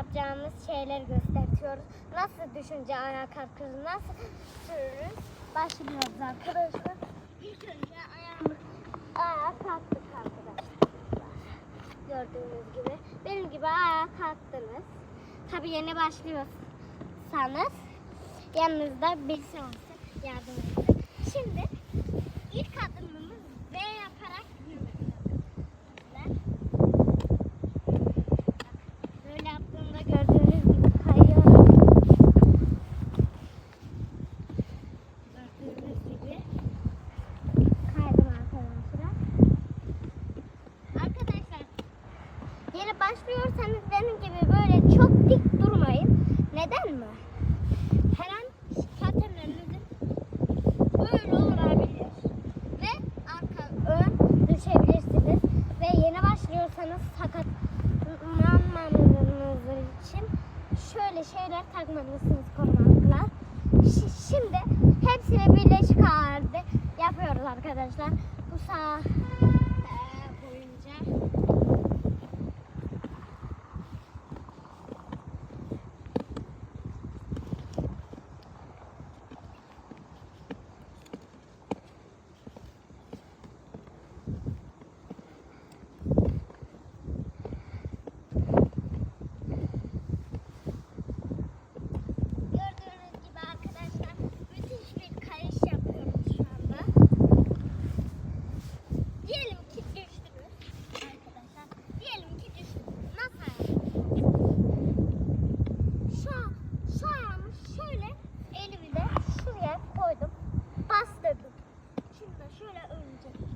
yapacağımız şeyleri gösteriyoruz. Nasıl düşünce ayağa kalkıyoruz, nasıl sürürüz. Başlıyoruz arkadaşlar. İlk önce ayağımı ayağa kalktık arkadaşlar. Gördüğünüz gibi. Benim gibi ayağa kalktınız. Tabii yeni başlıyorsanız yanınızda birisi olsa yardım başlıyorsanız benim gibi böyle çok dik durmayın. Neden mi? Her an katemlerinizin böyle olabilir. Ve arka ön düşebilirsiniz. Ve yeni başlıyorsanız sakatlanmamanız için şöyle şeyler takmalısınız korunaklar. Şimdi hepsini birleşik halde yapıyoruz arkadaşlar. Bu sağ şöyle örümcek.